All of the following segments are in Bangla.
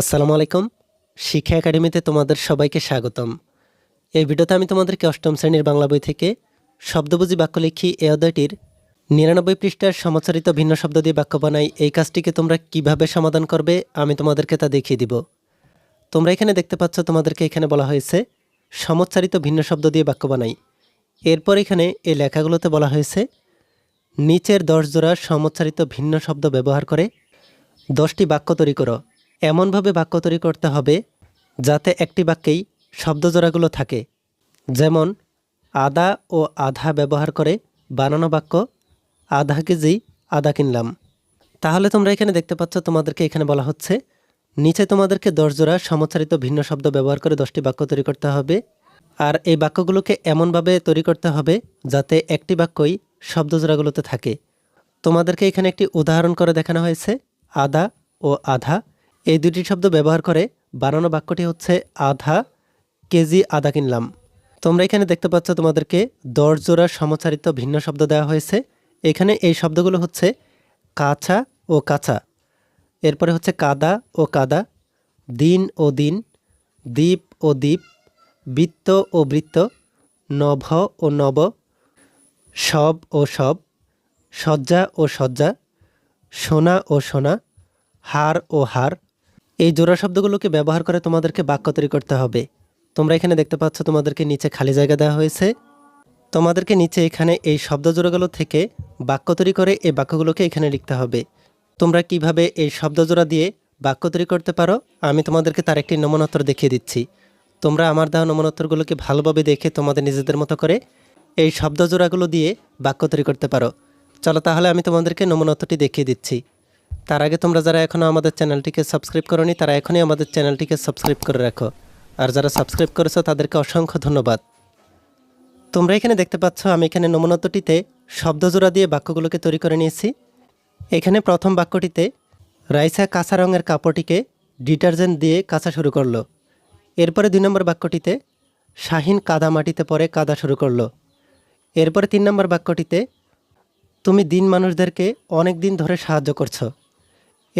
আসসালামু আলাইকুম। শিক্ষা একাডেমিতে তোমাদের সবাইকে স্বাগতম। এই ভিডিওতে আমি তোমাদেরকে অষ্টম শ্রেণির বাংলা বই থেকে শব্দবুঝি বাক্য লিখি এ অধ্যায়টির নিরানব্বই পৃষ্ঠার সমাচারিত ভিন্ন শব্দ দিয়ে বাক্য বানাই। এই কাজটিকে তোমরা কীভাবে সমাধান করবে আমি তোমাদেরকে তা দেখিয়ে দিব। তোমরা এখানে দেখতে পাচ্ছ তোমাদেরকে এখানে বলা হয়েছে, সমচ্চারিত ভিন্ন শব্দ দিয়ে বাক্য বানাই। এরপর এখানে এই লেখাগুলোতে বলা হয়েছে, নিচের দশ জোড়া সমচ্চারিত ভিন্ন শব্দ ব্যবহার করে দশটি বাক্য তৈরি করো। এমনভাবে বাক্য তৈরি করতে হবে যাতে একটি বাক্যেই শব্দজোড়াগুলো থাকে। যেমন, আদা ও আধা ব্যবহার করে বানানো বাক্য, আধা কেজি আদা কিনলাম। তাহলে তোমরা এখানে দেখতে পাচ্ছ তোমাদেরকে এখানে বলা হচ্ছে, নিচে তোমাদেরকে দশ জোড়া সমচারিত ভিন্ন শব্দ ব্যবহার করে দশটি বাক্য তৈরি করতে হবে, আর এই বাক্যগুলোকে এমনভাবে তৈরি করতে হবে যাতে একটি বাক্যই শব্দজোড়াগুলোতে থাকে। তোমাদেরকে এখানে একটি উদাহরণ করে দেখানো হয়েছে, আদা ও আধা। এই দুটি শব্দ ব্যবহার করে বানানো বাক্যটি হচ্ছে আধা কেজি আদা কিনলাম। তোমরা এখানে দেখতে পাচ্ছ তোমাদেরকে দশ জোড়া সমচারিত ভিন্ন শব্দ দেওয়া হয়েছে। এখানে এই শব্দগুলো হচ্ছে কাঁচা ও কাঁচা। এরপরে হচ্ছে কাদা ও কাদা, দিন ও দিন, দ্বীপ ও দ্বীপ, বৃত্ত ও বৃত্ত, নভ ও নব, সব ও সব, সজ্জা ও সজ্জা, সোনা ও সোনা, হার ও হার এই জোড়া শব্দগুলোকে ব্যবহার করে তোমাদেরকে বাক্য তৈরি করতে হবে। তোমরা এখানে দেখতে পাচ্ছ তোমাদেরকে নিচে খালি জায়গা দেওয়া হয়েছে। তোমাদেরকে নিচে এখানে এই শব্দ জোড়াগুলো থেকে বাক্য তৈরি করে এই বাক্যগুলোকে এখানে লিখতে হবে। তোমরা কীভাবে এই শব্দ জোড়া দিয়ে বাক্য তৈরি করতে পারো, আমি তোমাদেরকে তার একটি নমনোত্তর দেখিয়ে দিচ্ছি। তোমরা আমার দেওয়া নমনোত্তরগুলোকে ভালোভাবে দেখে তোমাদের নিজেদের মতো করে এই শব্দ জোড়াগুলো দিয়ে বাক্য তৈরি করতে পারো। চলো তাহলে আমি তোমাদেরকে নমনোত্তরটি দেখিয়ে দিচ্ছি। তার আগে তোমরা যারা এখনও আমাদের চ্যানেলটিকে সাবস্ক্রাইব করনি, তারা এখনই আমাদের চ্যানেলটিকে সাবস্ক্রাইব করে রাখো। আর যারা সাবস্ক্রাইব করেছ, তাদেরকে অসংখ্য ধন্যবাদ। তোমরা এখানে দেখতে পাচ্ছ, আমি এখানে নমুনতটিতে শব্দজোড়া দিয়ে বাক্যগুলোকে তৈরি করে নিয়েছি। এখানে প্রথম বাক্যটিতে রাইসা কাঁচা রঙের কাপড়টিকে ডিটারজেন্ট দিয়ে কাঁচা শুরু করল। এরপরে দুই নম্বর বাক্যটিতে শাহিন কাদা মাটিতে পরে কাদা শুরু করল। এরপরে তিন নম্বর বাক্যটিতে তুমি দিন মানুষদেরকে অনেক দিন ধরে সাহায্য করছ।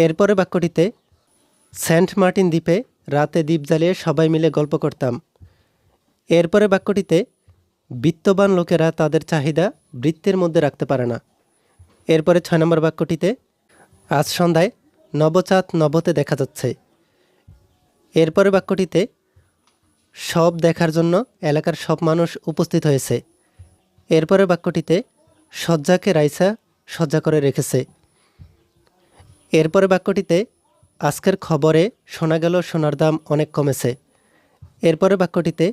এরপরে বাক্যটিতে, সেন্ট মার্টিন দ্বীপে রাতে দ্বীপ জ্বালিয়ে সবাই মিলে গল্প করতাম। এরপরে বাক্যটিতে, বিত্তবান লোকেরা তাদের চাহিদা বৃত্তের মধ্যে রাখতে পারে না। এরপরে ছয় নম্বর বাক্যটিতে, আজ সন্ধ্যায় নবচাঁদ নবতে দেখা যাচ্ছে। এরপরে বাক্যটিতে, সব দেখার জন্য এলাকার সব মানুষ উপস্থিত হয়েছে। এরপরে বাক্যটিতে, সজ্জাকে রাইসা সজ্জা করে রেখেছে। এরপরে বাক্যটিতে, আজকের খবরে শোনা গেল সোনার দাম অনেক কমেছে। এরপরে বাক্যটিতে,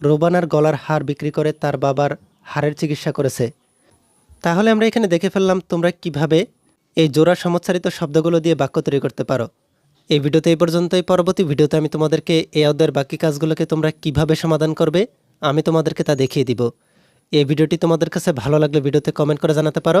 রোবানার গলার হার বিক্রি করে তার বাবার হাড়ের চিকিৎসা করেছে। তাহলে আমরা এখানে দেখে ফেললাম তোমরা কীভাবে এই জোড়া সমচ্চারিত শব্দগুলো দিয়ে বাক্য তৈরি করতে পারো। এই ভিডিওতে এই পর্যন্তই। পরবর্তী ভিডিওতে আমি তোমাদেরকে এই অধ্যায়ের বাকি কাজগুলোকে তোমরা কীভাবে সমাধান করবে, আমি তোমাদেরকে তা দেখিয়ে দিব। এই ভিডিওটি তোমাদের কাছে ভালো লাগলে ভিডিওতে কমেন্ট করে জানাতে পারো।